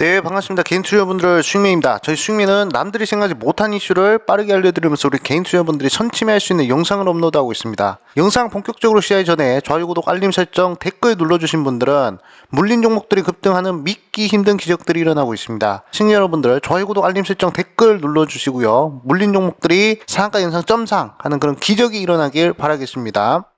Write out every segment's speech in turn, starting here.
네 반갑습니다. 개인 투자분들 수익민입니다. 저희 수익민은 남들이 생각하지 못한 이슈를 빠르게 알려드리면서 우리 개인 투자분들이 선침해할 수 있는 영상을 업로드하고 있습니다. 영상 본격적으로 시작하기 전에 좋아요 구독 알림 설정 댓글 눌러주신 분들은 물린 종목들이 급등하는 믿기 힘든 기적들이 일어나고 있습니다. 시청자 여러분들 좋아요 구독 알림 설정 댓글 눌러주시고요. 물린 종목들이 상한가 영상 점상 하는 그런 기적이 일어나길 바라겠습니다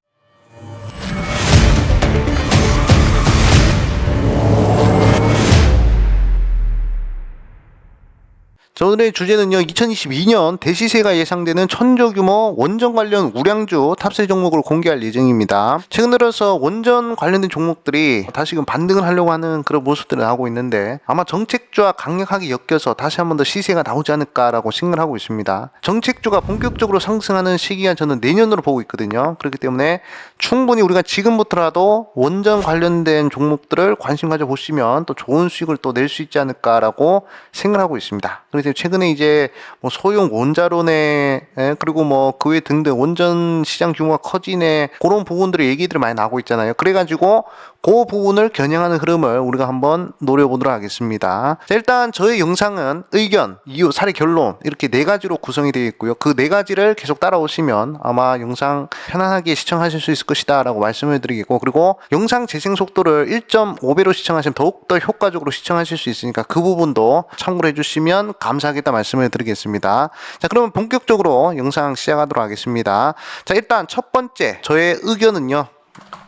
자, 오늘의 주제는요, 2022년 대시세가 예상되는 천조 규모 원전 관련 우량주 탑세 종목을 공개할 예정입니다. 최근 들어서 원전 관련된 종목들이 다시금 반등을 하려고 하는 그런 모습들을 나오고 있는데 아마 정책주와 강력하게 엮여서 다시 한 번 더 시세가 나오지 않을까라고 생각을 하고 있습니다. 정책주가 본격적으로 상승하는 시기가 저는 내년으로 보고 있거든요. 그렇기 때문에 충분히 우리가 지금부터라도 원전 관련된 종목들을 관심 가져 보시면 또 좋은 수익을 또 낼 수 있지 않을까라고 생각하고 있습니다. 그래서 최근에 이제 뭐 소형 원자로네 예, 그리고 뭐 그 외 등등 원전 시장 규모가 커지네 그런 부분들의 얘기들이 많이 나오고 있잖아요. 그래가지고 그 부분을 겨냥하는 흐름을 우리가 한번 노려보도록 하겠습니다. 자, 일단 저의 영상은 의견, 이유, 사례, 결론 이렇게 네 가지로 구성이 되어 있고요. 그 네 가지를 계속 따라오시면 아마 영상 편안하게 시청하실 수 있을 것이다 라고 말씀을 드리겠고 그리고 영상 재생 속도를 1.5배로 시청하시면 더욱더 효과적으로 시청하실 수 있으니까 그 부분도 참고를 해주시면 감사하겠다 말씀을 드리겠습니다. 자, 그러면 본격적으로 영상 시작하도록 하겠습니다. 자, 일단 첫 번째 저의 의견은요.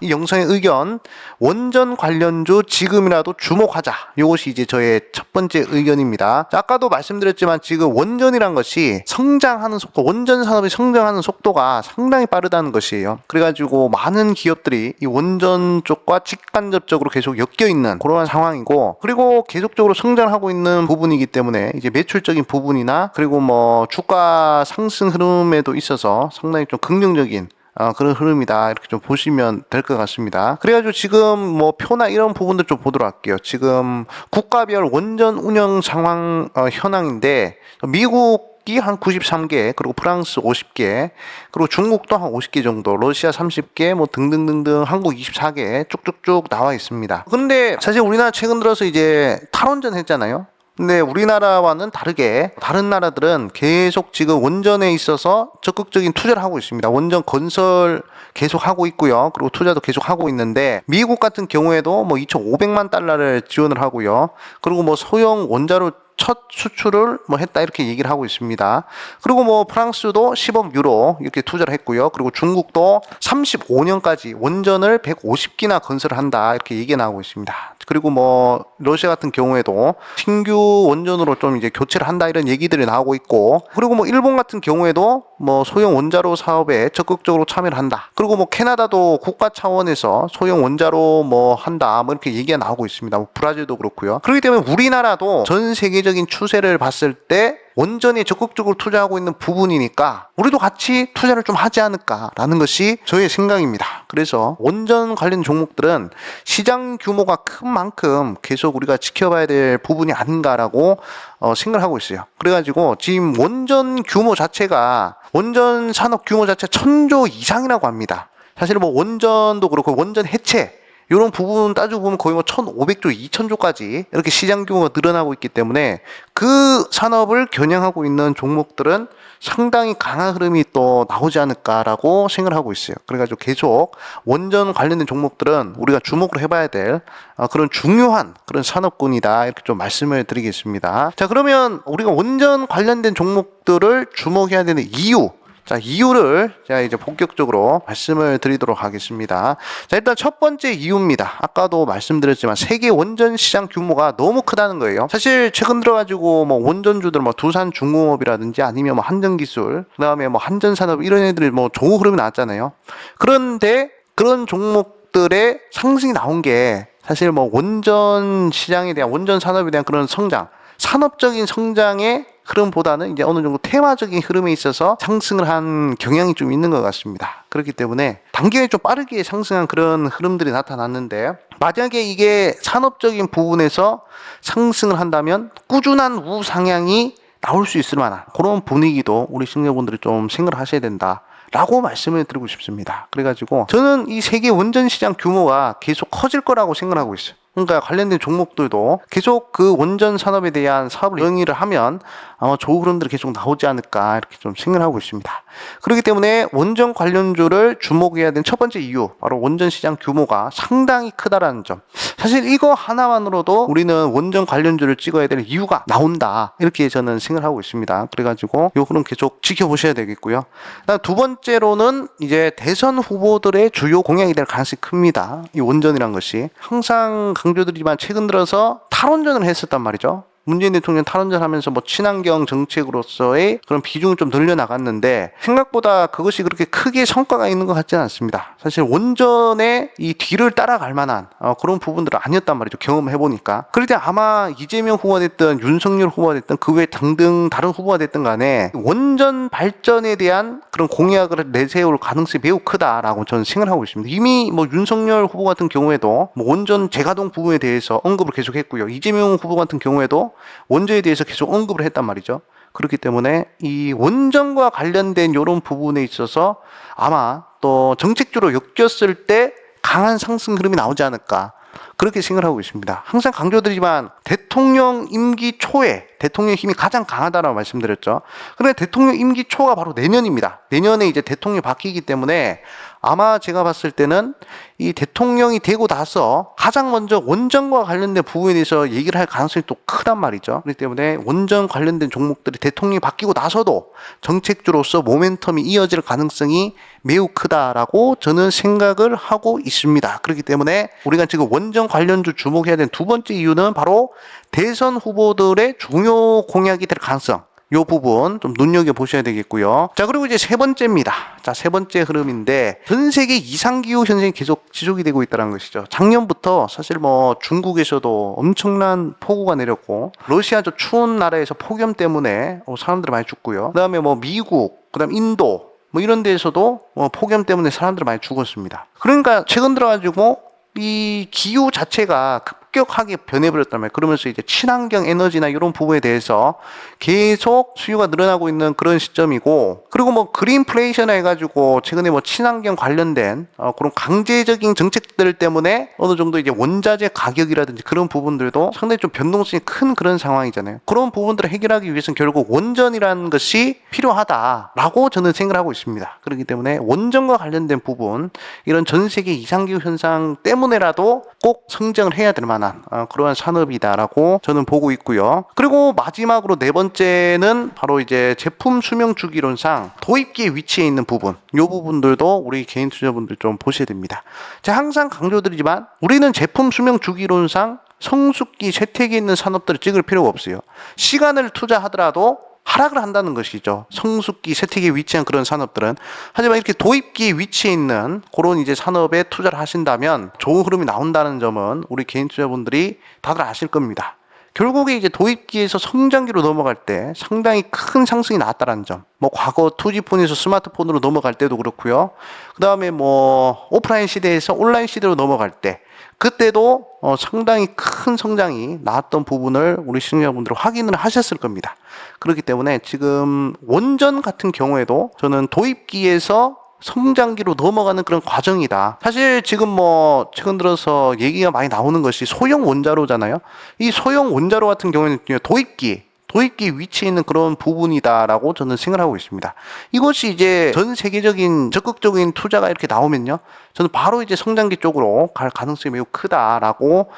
이 영상의 의견 원전 관련주 지금이라도 주목하자. 이것이 이제 저의 첫 번째 의견입니다. 자, 아까도 말씀드렸지만 지금 원전이란 것이 성장하는 속도 원전 산업이 성장하는 속도가 상당히 빠르다는 것이에요. 그래가지고 많은 기업들이 이 원전 쪽과 직간접적으로 계속 엮여 있는 그러한 상황이고 그리고 계속적으로 성장하고 있는 부분이기 때문에 이제 매출적인 부분이나 그리고 뭐 주가 상승 흐름에도 있어서 상당히 좀 긍정적인 어, 그런 흐름이다 이렇게 좀 보시면 될 것 같습니다. 그래가지고 지금 뭐 표나 이런 부분들 좀 보도록 할게요. 지금 국가별 원전 운영 상황 어, 현황인데 미국 이한 93개, 그리고 프랑스 50개, 그리고 중국도 한 50개 정도, 러시아 30개, 뭐 등등등등 한국 24개 쭉쭉쭉 나와 있습니다. 근데 사실 우리나라 최근 들어서 이제 탈원전 했잖아요. 근데 우리나라와는 다르게 다른 나라들은 계속 지금 원전에 있어서 적극적인 투자를 하고 있습니다. 원전 건설 계속 하고 있고요. 그리고 투자도 계속 하고 있는데 미국 같은 경우에도 뭐 2,500만 달러를 지원을 하고요. 그리고 뭐 소형 원자로 첫 수출을 뭐 했다 이렇게 얘기를 하고 있습니다. 그리고 뭐 프랑스도 10억 유로 이렇게 투자를 했고요. 그리고 중국도 35년까지 원전을 150기나 건설을 한다 이렇게 얘기가 나오고 있습니다. 그리고 뭐 러시아 같은 경우에도 신규 원전으로 좀 이제 교체를 한다 이런 얘기들이 나오고 있고 그리고 뭐 일본 같은 경우에도 뭐 소형 원자로 사업에 적극적으로 참여를 한다. 그리고 뭐 캐나다도 국가 차원에서 소형 원자로 뭐 한다 뭐 이렇게 얘기가 나오고 있습니다. 뭐 브라질도 그렇고요. 그렇기 때문에 우리나라도 전 세계 적인 추세를 봤을 때 원전에 적극적으로 투자하고 있는 부분이니까 우리도 같이 투자를 좀 하지 않을까라는 것이 저의 생각입니다. 그래서 원전 관련 종목들은 시장 규모가 큰 만큼 계속 우리가 지켜봐야 될 부분이 아닌가라고 어, 생각을 하고 있어요. 그래가지고 지금 원전 규모 자체가 원전 산업 규모 자체 천조 이상이라고 합니다. 사실 뭐 원전도 그렇고 원전 해체 이런 부분 따지고 보면 거의 뭐 1,500조, 2,000조까지 이렇게 시장 규모가 늘어나고 있기 때문에 그 산업을 겨냥하고 있는 종목들은 상당히 강한 흐름이 또 나오지 않을까라고 생각을 하고 있어요. 그래가지고 계속 원전 관련된 종목들은 우리가 주목을 해봐야 될 어, 그런 중요한 그런 산업군이다 이렇게 좀 말씀을 드리겠습니다. 자 그러면 우리가 원전 관련된 종목들을 주목해야 되는 이유 자, 이유를 제가 이제 본격적으로 말씀을 드리도록 하겠습니다. 자, 일단 첫 번째 이유입니다. 아까도 말씀드렸지만 세계 원전 시장 규모가 너무 크다는 거예요. 사실 최근 들어가지고 뭐 원전주들 뭐 두산 중공업이라든지 아니면 뭐 한전기술, 그 다음에 뭐 한전산업 이런 애들이 뭐 좋은 흐름이 나왔잖아요. 그런데 그런 종목들의 상승이 나온 게 사실 뭐 원전 시장에 대한 원전 산업에 대한 그런 성장, 산업적인 성장의 흐름보다는 이제 어느 정도 테마적인 흐름에 있어서 상승을 한 경향이 좀 있는 것 같습니다. 그렇기 때문에 단기에 좀 빠르게 상승한 그런 흐름들이 나타났는데 만약에 이게 산업적인 부분에서 상승을 한다면 꾸준한 우상향이 나올 수 있을 만한 그런 분위기도 우리 시청자분들이 좀 생각을 하셔야 된다. 라고 말씀을 드리고 싶습니다. 그래가지고 저는 이 세계 원전 시장 규모가 계속 커질 거라고 생각하고 있어요. 그러니까 관련된 종목들도 계속 그 원전 산업에 대한 사업을 영위를 하면 아마 좋은 흐름들이 계속 나오지 않을까 이렇게 좀 생각을 하고 있습니다. 그렇기 때문에 원전 관련주를 주목해야 되는 첫 번째 이유 바로 원전 시장 규모가 상당히 크다라는 점. 사실 이거 하나만으로도 우리는 원전 관련주를 찍어야 될 이유가 나온다 이렇게 저는 생각을 하고 있습니다. 그래가지고 요 흐름 계속 지켜보셔야 되겠고요. 두 번째로는 이제 대선 후보들의 주요 공약이 될 가능성이 큽니다. 이 원전이란 것이 항상 강조드리지만 최근 들어서 탈원전을 했었단 말이죠. 문재인 대통령 탈원전 하면서 뭐 친환경 정책으로서의 그런 비중을 좀 늘려나갔는데 생각보다 그것이 그렇게 크게 성과가 있는 것 같지는 않습니다. 사실 원전의 이 뒤를 따라갈 만한 어, 그런 부분들은 아니었단 말이죠. 경험해 보니까. 때 아마 이재명 후보가 됐든 윤석열 후보가 됐든 그 외 등등 다른 후보가 됐든 간에 원전 발전에 대한 그런 공약을 내세울 가능성이 매우 크다라고 저는 생각을 하고 있습니다. 이미 뭐 윤석열 후보 같은 경우에도 뭐 원전 재가동 부분에 대해서 언급을 계속했고요. 이재명 후보 같은 경우에도 원전에 대해서 계속 언급을 했단 말이죠. 그렇기 때문에 이 원전과 관련된 이런 부분에 있어서 아마 또 정책주로 엮였을 때 강한 상승 흐름이 나오지 않을까 그렇게 생각을 하고 있습니다. 항상 강조드리지만 대통령 임기 초에 대통령 힘이 가장 강하다라고 말씀드렸죠. 그런데 대통령 임기 초가 바로 내년입니다. 내년에 이제 대통령이 바뀌기 때문에 아마 제가 봤을 때는 이 대통령이 되고 나서 가장 먼저 원전과 관련된 부분에 대해서 얘기를 할 가능성이 또 크단 말이죠. 그렇기 때문에 원전 관련된 종목들이 대통령이 바뀌고 나서도 정책주로서 모멘텀이 이어질 가능성이 매우 크다라고 저는 생각을 하고 있습니다. 그렇기 때문에 우리가 지금 원전 관련주 주목해야 되는 두 번째 이유는 바로 대선 후보들의 중요 공약이 될 가능성. 요 부분 좀 눈여겨 보셔야 되겠고요. 자, 그리고 이제 세 번째입니다. 자, 세 번째 흐름인데 전 세계 이상 기후 현상이 계속 지속이 되고 있다는 것이죠. 작년부터 사실 뭐 중국에서도 엄청난 폭우가 내렸고 러시아 저 추운 나라에서 폭염 때문에 어, 사람들이 많이 죽고요. 그다음에 뭐 미국, 그다음 인도 뭐 이런 데에서도 뭐 폭염 때문에 사람들이 많이 죽었습니다. 그러니까 최근 들어가지고 이 기후 자체가 급격하게 변해버렸단 말이에요. 그러면서 이제 친환경 에너지나 이런 부분에 대해서 계속 수요가 늘어나고 있는 그런 시점이고, 그리고 뭐 그린플레이션 해가지고 최근에 뭐 친환경 관련된 어, 그런 강제적인 정책들 때문에 어느 정도 이제 원자재 가격이라든지 그런 부분들도 상당히 좀 변동성이 큰 그런 상황이잖아요. 그런 부분들을 해결하기 위해서는 결국 원전이라는 것이 필요하다라고 저는 생각을 하고 있습니다. 그렇기 때문에 원전과 관련된 부분, 이런 전 세계 이상기후 현상 때문에라도 꼭 성장을 해야 될 만한 어, 그러한 산업이다라고 저는 보고 있고요. 그리고 마지막으로 네 번째는 바로 이제 제품 수명 주기론상 도입기에 위치해 있는 부분, 이 부분들도 우리 개인 투자분들 좀 보셔야 됩니다. 제가 항상 강조드리지만 우리는 제품 수명 주기론상 성숙기 쇠퇴기에 있는 산업들을 찍을 필요가 없어요. 시간을 투자하더라도 하락을 한다는 것이죠. 성숙기, 세택에 위치한 그런 산업들은. 하지만 이렇게 도입기에 위치해 있는 그런 이제 산업에 투자를 하신다면 좋은 흐름이 나온다는 점은 우리 개인 투자분들이 다들 아실 겁니다. 결국에 이제 도입기에서 성장기로 넘어갈 때 상당히 큰 상승이 나왔다는 점. 뭐 과거 투지폰에서 스마트폰으로 넘어갈 때도 그렇고요. 그 다음에 뭐 오프라인 시대에서 온라인 시대로 넘어갈 때 그때도 어, 상당히 큰 성장이 나왔던 부분을 우리 시청자분들 확인을 하셨을 겁니다. 그렇기 때문에 지금 원전 같은 경우에도 저는 도입기에서 성장기로 넘어가는 그런 과정이다. 사실 지금 뭐 최근 들어서 얘기가 많이 나오는 것이 소형 원자로잖아요. 이 소형 원자로 같은 경우에는 도입기 도입기 위치에 있는 그런 부분이다라고 저는 생각하고 있습니다. 이것이 이제 전 세계적인 적극적인 투자가 이렇게 나오면요. 저는 바로 이제 성장기 쪽으로 갈 가능성이 매우 크다라고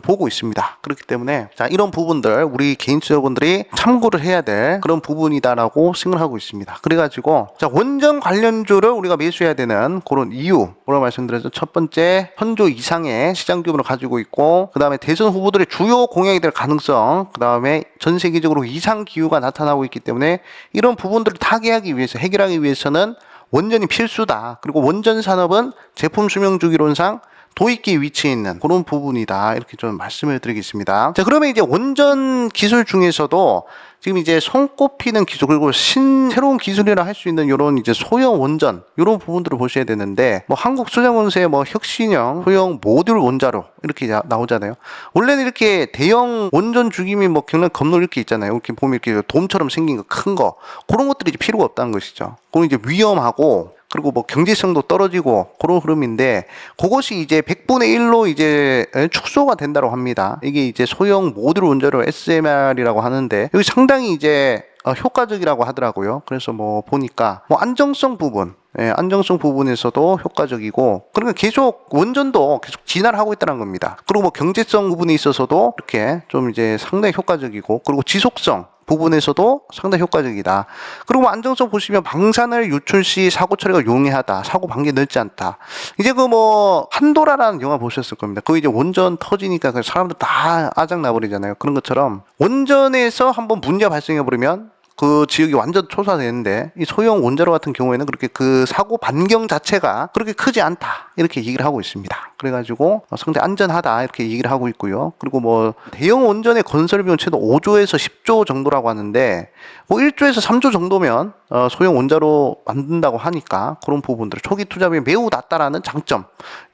보고 있습니다. 그렇기 때문에 자 이런 부분들 우리 개인 투자분들이 참고를 해야 될 그런 부분이다라고 생각하고 있습니다. 그래가지고 자 원전 관련주를 우리가 매수해야 되는 그런 이유 뭐라 말씀드렸죠? 첫 번째 현조 이상의 시장 규모를 가지고 있고 그 다음에 대선 후보들의 주요 공약이 될 가능성 그 다음에 전 세계적으로 이상 기후가 나타나고 있기 때문에 이런 부분들을 타개하기 위해서 해결하기 위해서는 원전이 필수다. 그리고 원전 산업은 제품 수명 주기론상 도입기 위치해 있는 그런 부분이다. 이렇게 좀 말씀을 드리겠습니다. 자, 그러면 이제 원전 기술 중에서도 지금 이제 손꼽히는 기술 그리고 신 새로운 기술이라 할 수 있는 이런 이제 소형 원전 이런 부분들을 보셔야 되는데 뭐 한국 수자원수의 뭐 혁신형 소형 모듈 원자로 이렇게 나- 나오잖아요. 원래는 이렇게 대형 원전 죽임이 뭐 경남 건물 이렇게 있잖아요. 이렇게 보면 이렇게 돔처럼 생긴 거 큰 거 그런 것들이 이제 필요가 없다는 것이죠. 그건 이제 위험하고 그리고 뭐 경제성도 떨어지고 그런 흐름인데 그것이 이제 100분의 1로 이제 축소가 된다고 합니다. 이게 이제 소형 모듈 원자로 SMR이라고 하는데 여기 상당히 이제 어, 효과적이라고 하더라고요. 그래서 뭐 보니까 뭐 안정성 부분, 예, 안정성 부분에서도 효과적이고 그러니까 계속 원전도 계속 진화를 하고 있다는 겁니다. 그리고 뭐 경제성 부분에 있어서도 이렇게 좀 이제 상당히 효과적이고 그리고 지속성 부분에서도 상당히 효과적이다. 그리고 뭐 안정성 보시면 방사능 유출 시 사고 처리가 용이하다. 사고 방지 넓지 않다. 이제 그 뭐 한도라라는 영화 보셨을 겁니다. 그 이제 원전 터지니까 그 사람들 다 아작 나버리잖아요. 그런 것처럼 원전에서 한번 문제가 발생해 버리면 그 지역이 완전 초사되는데 이 소형 원자로 같은 경우에는 그렇게 그 사고 반경 자체가 그렇게 크지 않다 이렇게 얘기를 하고 있습니다. 그래가지고 상당히 안전하다 이렇게 얘기를 하고 있고요. 그리고 뭐 대형 원전의 건설 비용 최소 5조에서 10조 정도라고 하는데 뭐 1조에서 3조 정도면 어, 소형 원자로 만든다고 하니까 그런 부분들 초기 투자비 매우 낮다라는 장점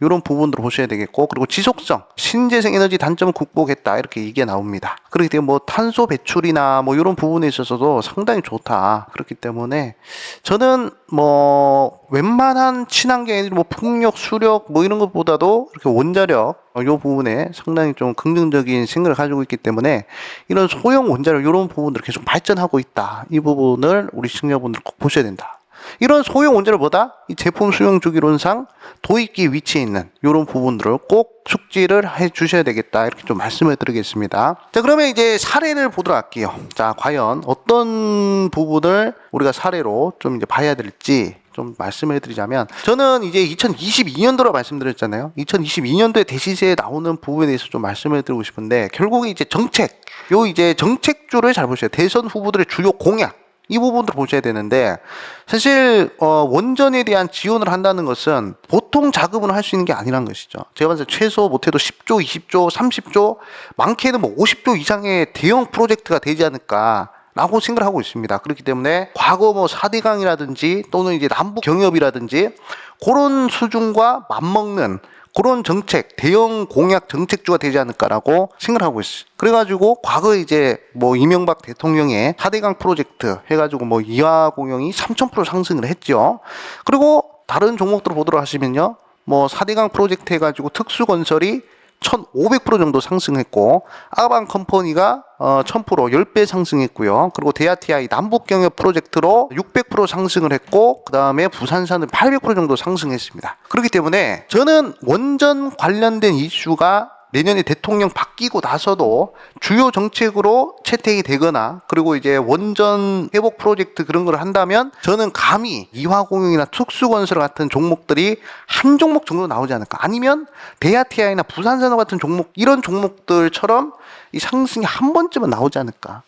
이런 부분들을 보셔야 되겠고 그리고 지속성 신재생 에너지 단점을 극복했다 이렇게 얘기가 나옵니다. 그렇기 때문에 뭐 탄소 배출이나 뭐 이런 부분에 있어서도 상당히 좋다 그렇기 때문에 저는 뭐 웬만한 친환경 뭐 풍력 수력 뭐 이런 것보다도 이렇게 원자력 어, 요 부분에 상당히 좀 긍정적인 생각을 가지고 있기 때문에 이런 소형 원자력 이런 부분들을 계속 발전하고 있다. 이 부분을 우리 시청자분들 꼭 보셔야 된다. 이런 소형 원자력보다 이 제품 수용 주기론상 도입기 위치에 있는 이런 부분들을 꼭 숙지를 해 주셔야 되겠다 이렇게 좀 말씀을 드리겠습니다. 자 그러면 이제 사례를 보도록 할게요. 자 과연 어떤 부분을 우리가 사례로 좀 이제 봐야 될지 좀 말씀을 드리자면 저는 이제 2022년도로 말씀드렸잖아요. 2022년도에 대시세에 나오는 부분에 대해서 좀 말씀을 드리고 싶은데 결국 이제 정책 요 이제 정책주를 잘 보셔야 돼요. 대선 후보들의 주요 공약 이 부분도 보셔야 되는데 사실 어, 원전에 대한 지원을 한다는 것은 보통 자금으로 할 수 있는 게 아니란 것이죠. 제가 봤을 때 최소 못해도 10조, 20조, 30조 많게는 뭐 50조 이상의 대형 프로젝트가 되지 않을까. 라고 생각을 하고 있습니다. 그렇기 때문에 과거 뭐 4대강이라든지 또는 이제 남북 경협이라든지 그런 수준과 맞먹는 그런 정책, 대형 공약 정책주가 되지 않을까라고 생각을 하고 있어요. 그래가지고 과거에 이제 뭐 이명박 대통령의 4대강 프로젝트 해가지고 뭐 이화 공영이 3,000% 상승을 했죠. 그리고 다른 종목들을 보도록 하시면요. 뭐 4대강 프로젝트 해가지고 특수건설이 1,500% 정도 상승했고 아방 컴퍼니가 어, 1000% 10배 상승했고요. 그리고 데아티아이 남북 경협 프로젝트로 600% 상승을 했고 그다음에 부산산은 800% 정도 상승했습니다. 그렇기 때문에 저는 원전 관련된 이슈가 내년에 대통령 바뀌고 나서도 주요 정책으로 채택이 되거나 그리고 이제 원전 회복 프로젝트 그런 걸 한다면 저는 감히 이화공영이나 특수건설 같은 종목들이 한 종목 정도 나오지 않을까? 아니면 대아티아이나 부산산업 같은 종목 이런 종목들처럼 이 상승이 한 번쯤은 나오지 않을까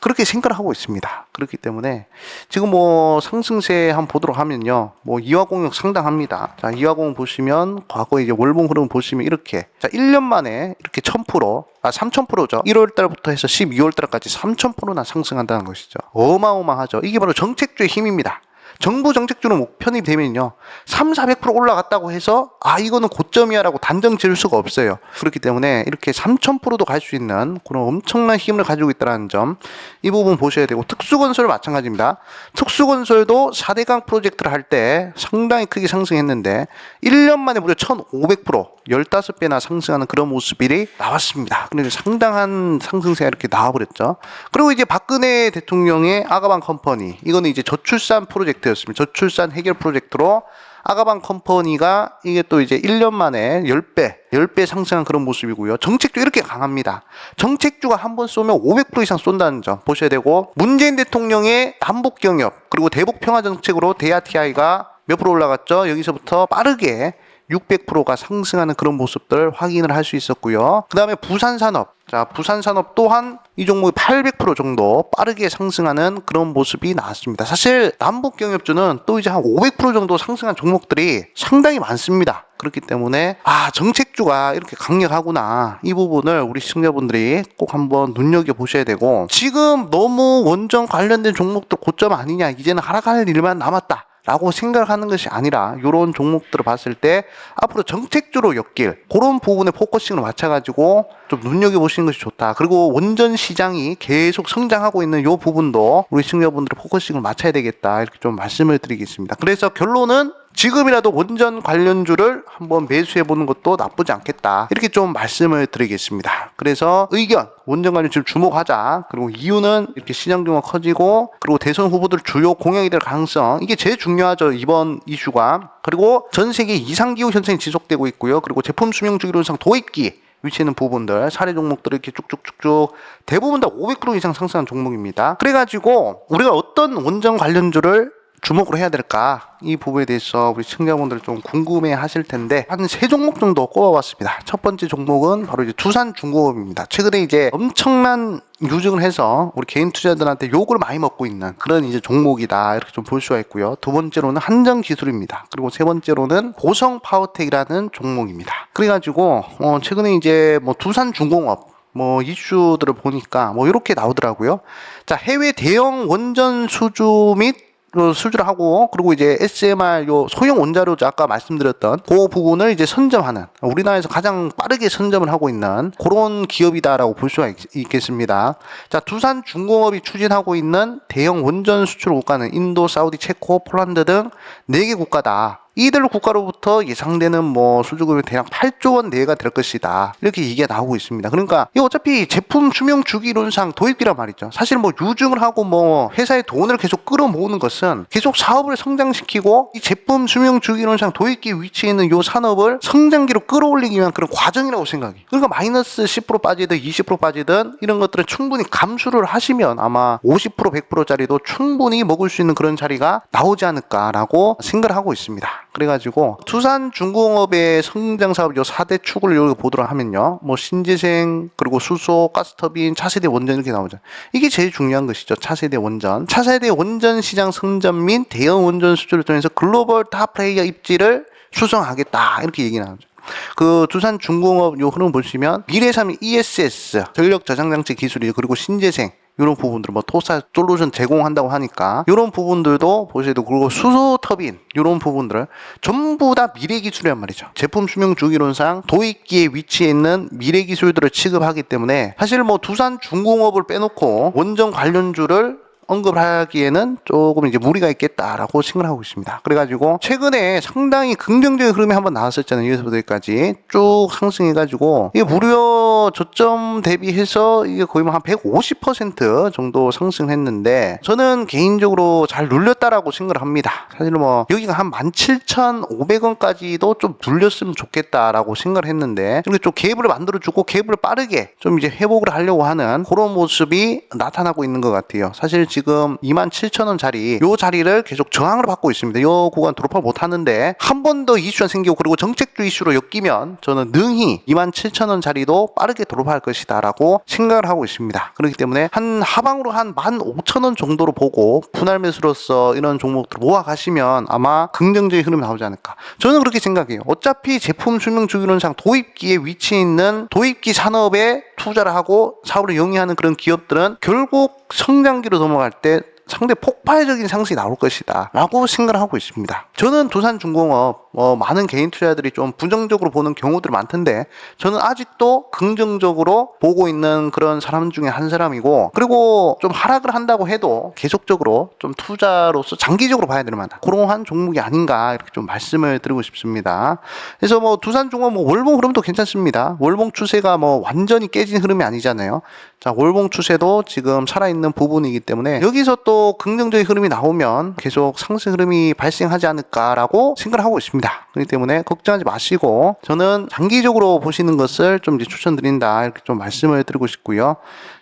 그렇게 생각을 하고 있습니다. 그렇기 때문에 지금 뭐 상승세 한번 보도록 하면요. 뭐 이화공역 상당합니다. 자, 이화공 보시면 과거 이제 월봉 흐름 보시면 이렇게 자, 1년 만에 이렇게 1000%, 아 3000%죠. 1월 달부터 해서 12월 달까지 3000%나 상승한다는 것이죠. 어마어마하죠. 이게 바로 정책주의 힘입니다. 정부 정책주는 목편이 되면요. 3, 400% 올라갔다고 해서 아 이거는 고점이야라고 단정 지을 수가 없어요. 그렇기 때문에 이렇게 3,000%도 갈 수 있는 그런 엄청난 힘을 가지고 있다는 점 이 부분 보셔야 되고 특수건설 마찬가지입니다. 특수건설도 4대강 프로젝트를 할 때 상당히 크게 상승했는데 1년 만에 무려 1,500% 15배나 상승하는 그런 모습이 나왔습니다. 그런데 상당한 상승세가 이렇게 나와버렸죠. 그리고 이제 박근혜 대통령의 아가방 컴퍼니 이거는 이제 저출산 프로젝트 였습니다. 저출산 해결 프로젝트로 아가방 컴퍼니가 이게 또 이제 1년 만에 10배, 10배 상승한 그런 모습이고요. 정책도 이렇게 강합니다. 정책주가 한 번 쏘면 500% 이상 쏜다는 점 보셔야 되고 문재인 대통령의 남북 경협 그리고 대북 평화 정책으로 대아티아이가 몇 프로 올라갔죠? 여기서부터 빠르게 600%가 상승하는 그런 모습들 확인을 할 수 있었고요. 그 다음에 부산산업. 자, 부산산업 또한 이 종목이 800% 정도 빠르게 상승하는 그런 모습이 나왔습니다. 사실 남북경협주는 또 이제 한 500% 정도 상승한 종목들이 상당히 많습니다. 그렇기 때문에 아 정책주가 이렇게 강력하구나 이 부분을 우리 시청자분들이 꼭 한번 눈여겨 보셔야 되고 지금 너무 원전 관련된 종목들 고점 아니냐 이제는 하락할 일만 남았다 라고 생각하는 것이 아니라 이런 종목들을 봤을 때 앞으로 정책주로 엮일 그런 부분에 포커싱을 맞춰가지고 좀 눈여겨보시는 것이 좋다. 그리고 원전 시장이 계속 성장하고 있는 이 부분도 우리 시청자분들의 포커싱을 맞춰야 되겠다. 이렇게 좀 말씀을 드리겠습니다. 그래서 결론은 지금이라도 원전 관련주를 한번 매수해 보는 것도 나쁘지 않겠다. 이렇게 좀 말씀을 드리겠습니다. 그래서 의견 원전 관련주 주목하자. 그리고 이유는 이렇게 시장 규모가 커지고 그리고 대선 후보들 주요 공약이 될 가능성 이게 제일 중요하죠. 이번 이슈가. 그리고 전 세계 이상 기후 현상이 지속되고 있고요. 그리고 제품 수명 주기 현상 도입기 위치있는 부분들 사례 종목들을 이렇게 쭉쭉쭉쭉 대부분 다 500% 이상 상승한 종목입니다. 그래가지고 우리가 어떤 원전 관련주를 주목을 해야 될까 이 부분에 대해서 우리 시청자분들 좀 궁금해 하실 텐데 한 세 종목 정도 꼽아봤습니다. 첫 번째 종목은 바로 이제 두산 중공업입니다. 최근에 이제 엄청난 유증을 해서 우리 개인 투자들한테 욕을 많이 먹고 있는 그런 이제 종목이다 이렇게 좀 볼 수가 있고요. 두 번째로는 한정 기술입니다. 그리고 세 번째로는 고성 파워텍이라는 종목입니다. 그래가지고 어 최근에 이제 뭐 두산 중공업 뭐 이슈들을 보니까 뭐 이렇게 나오더라고요. 자 해외 대형 원전 수주 및 요 수주를 하고 그리고 이제 SMR 요 소형 원자로죠 아까 말씀드렸던 그 부분을 이제 선점하는 우리나라에서 가장 빠르게 선점을 하고 있는 그런 기업이다라고 볼 수가 있, 겠습니다자 두산 중공업이 추진하고 있는 대형 원전 수출 국가는 인도, 사우디, 체코, 폴란드 등 네 개 국가다. 이들 국가로부터 예상되는 뭐 수주금이 대략 8조 원 내외가 될 것이다. 이렇게 얘기가 나오고 있습니다. 그러니까 이 어차피 제품 수명 주기론상 도입기란 말이죠. 사실 뭐 유증을 하고 뭐 회사의 돈을 계속 끌어모으는 것은 계속 사업을 성장시키고 이 제품 수명 주기론상 도입기 위치에 있는 이 산업을 성장기로 끌어올리기 위한 그런 과정이라고 생각이. 그러니까 마이너스 10% 빠지든 20% 빠지든 이런 것들은 충분히 감수를 하시면 아마 50% 100%짜리도 충분히 먹을 수 있는 그런 자리가 나오지 않을까라고 생각을 하고 있습니다. 그래가지고 투산중공업의 성장 사업 요 4대 축을 여기 보도록 하면요. 뭐 신재생 그리고 수소, 가스터빈, 차세대 원전 이렇게 나오죠. 이게 제일 중요한 것이죠. 차세대 원전. 차세대 원전 시장 선점 및 대형 원전 수주를 통해서 글로벌 탑 플레이어 입지를 수성하겠다. 이렇게 얘기 나오죠. 그 두산 중공업 요 흐름 보시면 미래삼 ESS 전력 저장 장치 기술이 그리고 신재생 이런 부분들 뭐 토사 솔루션 제공한다고 하니까 이런 부분들도 보셔도 그리고 수소 터빈 이런 부분들을 전부 다 미래 기술이란 말이죠. 제품 수명 주기론상 도입기에 위치해 있는 미래 기술들을 취급하기 때문에 사실 뭐 두산 중공업을 빼놓고 원전 관련주를 언급을 하기에는 조금 이제 무리가 있겠다라고 생각을 하고 있습니다. 그래가지고 최근에 상당히 긍정적인 흐름이 한번 나왔었잖아요. 유에서부터까지 쭉 상승해가지고 이게 무려 저점 대비해서 이게 거의 뭐한150% 정도 상승했는데 저는 개인적으로 잘 눌렸다라고 생각을 합니다. 사실 뭐 여기가 한 17,500원까지도 좀 눌렸으면 좋겠다라고 생각을 했는데 이렇게 좀 갭을 만들어주고 갭을 빠르게 좀 이제 회복을 하려고 하는 그런 모습이 나타나고 있는 것 같아요. 사실 지금 27,000원짜리 요 자리를 계속 저항을 받고 있습니다. 요 구간 돌파 못 하는데 한 번 더 이슈가 생기고 그리고 정책주 이슈로 엮이면 저는 능히 27,000원짜리도 빠르게 돌파할 것이다라고 생각을 하고 있습니다. 그렇기 때문에 한 하방으로 한 15,000원 정도로 보고 분할 매수로서 이런 종목들 모아 가시면 아마 긍정적인 흐름이 나오지 않을까. 저는 그렇게 생각해요. 어차피 제품 수명 주기론상 도입기에 위치해 있는 도입기 산업에 투자를 하고 사업을 영위하는 그런 기업들은 결국 성장기로 넘어갈 때 상대 폭발적인 상승이 나올 것이다 라고 생각을 하고 있습니다. 저는 두산중공업 어, 많은 개인 투자들이 좀 부정적으로 보는 경우들이 많던데 저는 아직도 긍정적으로 보고 있는 그런 사람 중에 한 사람이고 그리고 좀 하락을 한다고 해도 계속적으로 좀 투자로서 장기적으로 봐야 될 만한 그러한 종목이 아닌가 이렇게 좀 말씀을 드리고 싶습니다. 그래서 뭐 두산중공업 뭐 월봉 흐름도 괜찮습니다. 월봉 추세가 뭐 완전히 깨진 흐름이 아니잖아요. 자 월봉 추세도 지금 살아있는 부분이기 때문에 여기서 또 긍정적인 흐름이 나오면 계속 상승 흐름이 발생하지 않을까라고 생각을 하고 있습니다. 그렇기 때문에 걱정하지 마시고 저는 장기적으로 보시는 것을 좀 추천드린다 이렇게 좀 말씀을 드리고 싶고요.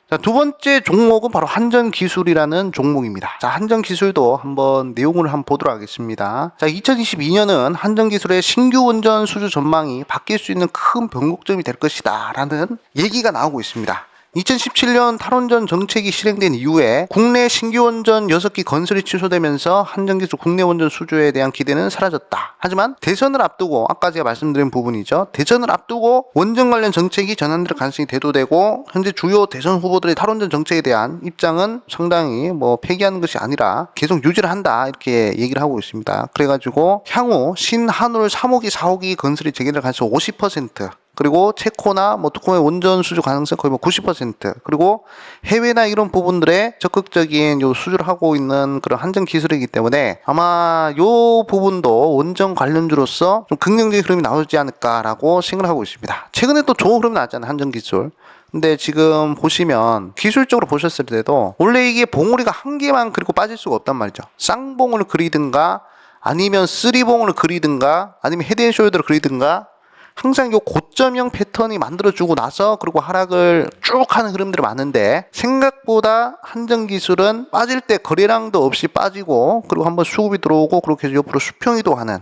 자, 두 번째 종목은 바로 한전 기술이라는 종목입니다. 자, 한전 기술도 한번 내용을 한번 보도록 하겠습니다. 자, 2022년은 한전 기술의 신규 원전 수주 전망이 바뀔 수 있는 큰 변곡점이 될 것이다. 라는 얘기가 나오고 있습니다. 2017년 탈원전 정책이 실행된 이후에 국내 신규 원전 6기 건설이 취소되면서 한전기술 국내 원전 수주에 대한 기대는 사라졌다. 하지만 대선을 앞두고 아까 제가 말씀드린 부분이죠. 대선을 앞두고 원전 관련 정책이 전환될 가능성이 대두되고 현재 주요 대선 후보들의 탈원전 정책에 대한 입장은 상당히 뭐 폐기하는 것이 아니라 계속 유지를 한다 이렇게 얘기를 하고 있습니다. 그래가지고 향후 신한울 3호기 4호기 건설이 재개될 가능성 50% 그리고 체코나 뭐 투콩의 원전 수주 가능성 거의 뭐 90% 그리고 해외나 이런 부분들에 적극적인 요 수주를 하고 있는 그런 한정 기술이기 때문에 아마 요 부분도 원전 관련주로서 좀 긍정적인 흐름이 나오지 않을까라고 생각을 하고 있습니다. 최근에 또 좋은 흐름 나왔잖아요. 한정 기술. 근데 지금 보시면 기술적으로 보셨을 때도 원래 이게 봉우리가 한 개만 그리고 빠질 수가 없단 말이죠. 쌍봉을 그리든가 아니면 쓰리봉을 그리든가 아니면 헤드 앤 숄더를 그리든가 항상 요 고점형 패턴이 만들어주고 나서 그리고 하락을 쭉 하는 흐름들이 많은데 생각보다 한정 기술은 빠질 때 거래량도 없이 빠지고 그리고 한번 수급이 들어오고 그렇게 해서 옆으로 수평 이동하는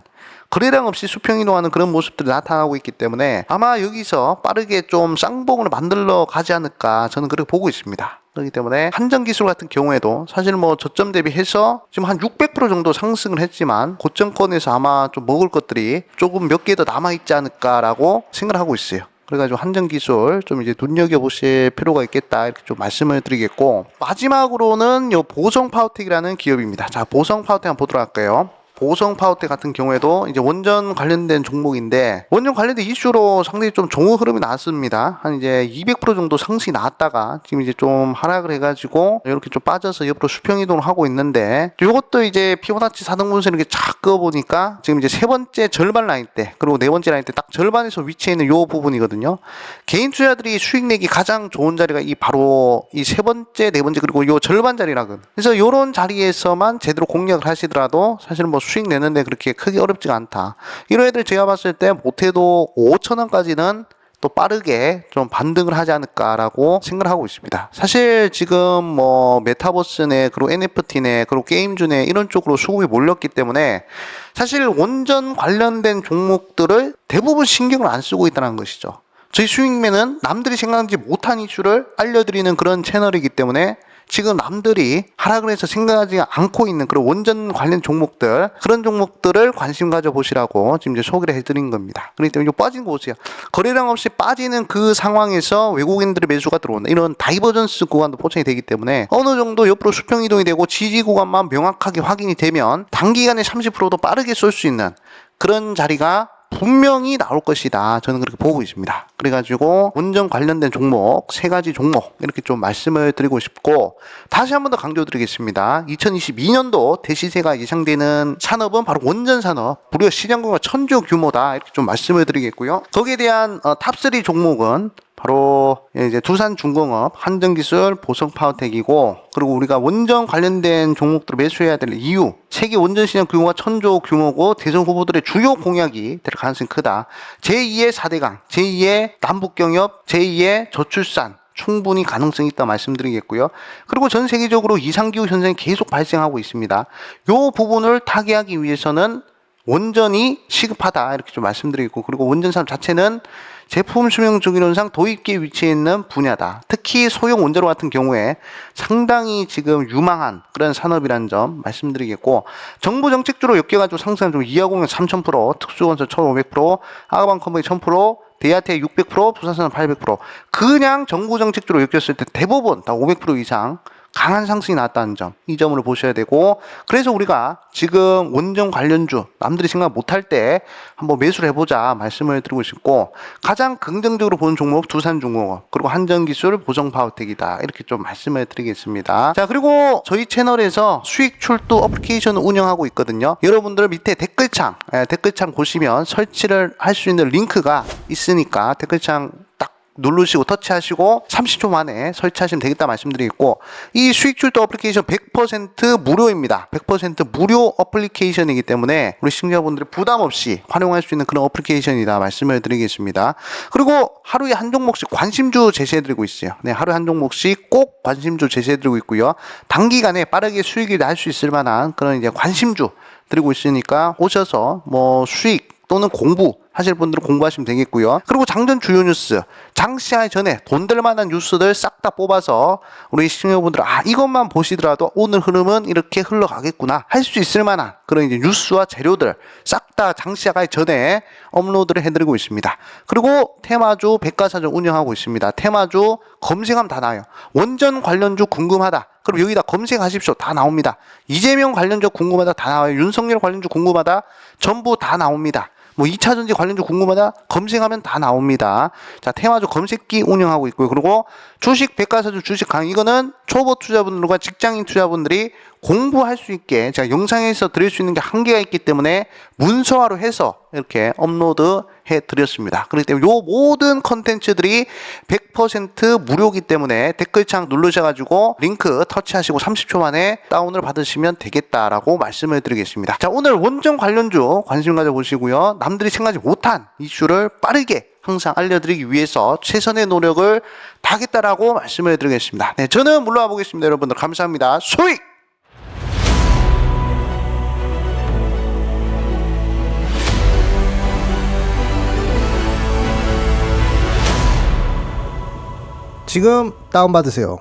거래량 없이 수평 이동하는 그런 모습들이 나타나고 있기 때문에 아마 여기서 빠르게 좀 쌍봉을 만들러 가지 않을까 저는 그렇게 보고 있습니다. 그렇기 때문에 한정 기술 같은 경우에도 사실 뭐 저점 대비해서 지금 한 600% 정도 상승을 했지만 고점권에서 아마 좀 먹을 것들이 조금 몇 개 더 남아 있지 않을까라고 생각을 하고 있어요. 그래가지고 한정 기술 좀 이제 눈여겨 보실 필요가 있겠다 이렇게 좀 말씀을 드리겠고 마지막으로는 요 보성 파워텍이라는 기업입니다. 자 보성 파워텍 한번 보도록 할까요? 보성 파워텍 같은 경우에도 이제 원전 관련된 종목인데 원전 관련된 이슈로 상당히 좀 좋은 흐름이 나왔습니다. 한 이제 200% 정도 상승이 나왔다가 지금 이제 좀 하락을 해가지고 이렇게 좀 빠져서 옆으로 수평 이동을 하고 있는데 이것도 이제 피보나치 4등 분선 이렇게 쫙 그어 보니까 지금 이제 세 번째 절반 라인 때 그리고 네 번째 라인 때 딱 절반에서 위치해 있는 요 부분이거든요. 개인 투자들이 수익 내기 가장 좋은 자리가 이 바로 이 세 번째 네 번째 그리고 요 절반 자리라거든. 그래서 요런 자리에서만 제대로 공략을 하시더라도 사실 뭐 수익 내는데 그렇게 크게 어렵지가 않다. 이런 애들 제가 봤을 때 못해도 5천 원까지는 또 빠르게 좀 반등을 하지 않을까라고 생각을 하고 있습니다. 사실 지금 뭐 메타버스네 그리고 NFT네 그리고 게임주네 이런 쪽으로 수급이 몰렸기 때문에 사실 원전 관련된 종목들을 대부분 신경을 안 쓰고 있다는 것이죠. 저희 수익맨은 남들이 생각하지 못한 이슈를 알려드리는 그런 채널이기 때문에 지금 남들이 하락을 해서 생각하지 않고 있는 그런 원전 관련 종목들 그런 종목들을 관심 가져 보시라고 지금 이제 소개를 해드린 겁니다. 그렇기 때문에 빠진 거 보세요. 거래량 없이 빠지는 그 상황에서 외국인들의 매수가 들어온다. 이런 다이버전스 구간도 포착이 되기 때문에 어느 정도 옆으로 수평 이동이 되고 지지 구간만 명확하게 확인이 되면 단기간에 30%도 빠르게 쏠 수 있는 그런 자리가 분명히 나올 것이다. 저는 그렇게 보고 있습니다. 그래가지고 운전 관련된 종목 세 가지 종목 이렇게 좀 말씀을 드리고 싶고 다시 한 번 더 강조드리겠습니다. 2022년도 대시세가 예상되는 산업은 바로 원전 산업, 무려 시장 규모가 천조 규모다 이렇게 좀 말씀을 드리겠고요. 거기에 대한 어, 탑3 종목은 바로 이제 두산중공업, 한전기술, 보성파워텍이고 그리고 우리가 원전 관련된 종목들을 매수해야 될 이유 세계 원전 시장 규모가 천조 규모고 대선 후보들의 주요 공약이 될 가능성이 크다. 제2의 4대강, 제2의 남북경협, 제2의 저출산 충분히 가능성이 있다 말씀드리겠고요. 그리고 전 세계적으로 이상기후 현상이 계속 발생하고 있습니다. 이 부분을 타개하기 위해서는 원전이 시급하다 이렇게 좀 말씀드리고 그리고 원전 산업 자체는 제품 수명 주기론상 도입기에 위치해 있는 분야다. 특히 소형 원자로 같은 경우에 상당히 지금 유망한 그런 산업이라는 점 말씀드리겠고 정부 정책주로 엮여가지고 상승한 좀 이하공연 3,000%, 특수건설 1,500%, 아가방 컴퍼니 1,000%, 대하태 600%, 부산산업 800%. 그냥 정부 정책주로 엮였을 때 대부분 다 500% 이상 강한 상승이 나왔다는 점, 이 점을 보셔야 되고, 그래서 우리가 지금 원전 관련주, 남들이 생각 못할 때 한번 매수를 해보자 말씀을 드리고 싶고, 가장 긍정적으로 보는 종목 두산중공업, 그리고 한전기술, 보성파워텍이다. 이렇게 좀 말씀을 드리겠습니다. 자, 그리고 저희 채널에서 수익 출두 어플리케이션을 운영하고 있거든요. 여러분들 밑에 댓글창, 예, 댓글창 보시면 설치를 할 수 있는 링크가 있으니까 댓글창 딱 누르시고 터치하시고 30초 만에 설치하시면 되겠다 말씀드리겠고 이 수익 출도 어플리케이션 100% 무료입니다. 100% 무료 어플리케이션이기 때문에 우리 시청자분들이 부담 없이 활용할 수 있는 그런 어플리케이션이다 말씀을 드리겠습니다. 그리고 하루에 한 종목씩 관심주 제시해드리고 있어요. 네, 하루에 한 종목씩 꼭 관심주 제시해드리고 있고요. 단기간에 빠르게 수익이 날수 있을 만한 그런 이제 관심주 드리고 있으니까 오셔서 뭐 수익 또는 공부 하실 분들은 공부하시면 되겠고요. 그리고 장전 주요 뉴스, 장시하기 전에 돈 될 만한 뉴스들 싹 다 뽑아서 우리 시청자분들 아 이것만 보시더라도 오늘 흐름은 이렇게 흘러가겠구나 할 수 있을 만한 그런 이제 뉴스와 재료들 싹 다 장시하기 전에 업로드를 해드리고 있습니다. 그리고 테마주 백과사전 운영하고 있습니다. 테마주 검색하면 다 나와요. 원전 관련주 궁금하다. 그럼 여기다 검색하십시오. 다 나옵니다. 이재명 관련주 궁금하다 다 나와요. 윤석열 관련주 궁금하다 전부 다 나옵니다. 뭐 2차 전지 관련주 궁금하다 검색하면 다 나옵니다. 자, 테마주 검색기 운영하고 있고요. 그리고 주식 백과사주 주식 강의 이거는 초보 투자분들과 직장인 투자분들이 공부할 수 있게 제가 영상에서 드릴 수 있는 게 한계가 있기 때문에 문서화로 해서 이렇게 업로드 해 드렸습니다. 그렇기 때문에 요 모든 컨텐츠들이 100% 무료이기 때문에 댓글창 누르셔가지고 링크 터치하시고 30초 만에 다운을 받으시면 되겠다라고 말씀을 드리겠습니다. 자, 오늘 원전 관련주 관심 가져보시고요. 남들이 생각하지 못한 이슈를 빠르게 항상 알려드리기 위해서 최선의 노력을 다하겠다라고 말씀을 드리겠습니다. 네, 저는 물러와 보겠습니다. 여러분들 감사합니다. 수익! 지금 다운받으세요.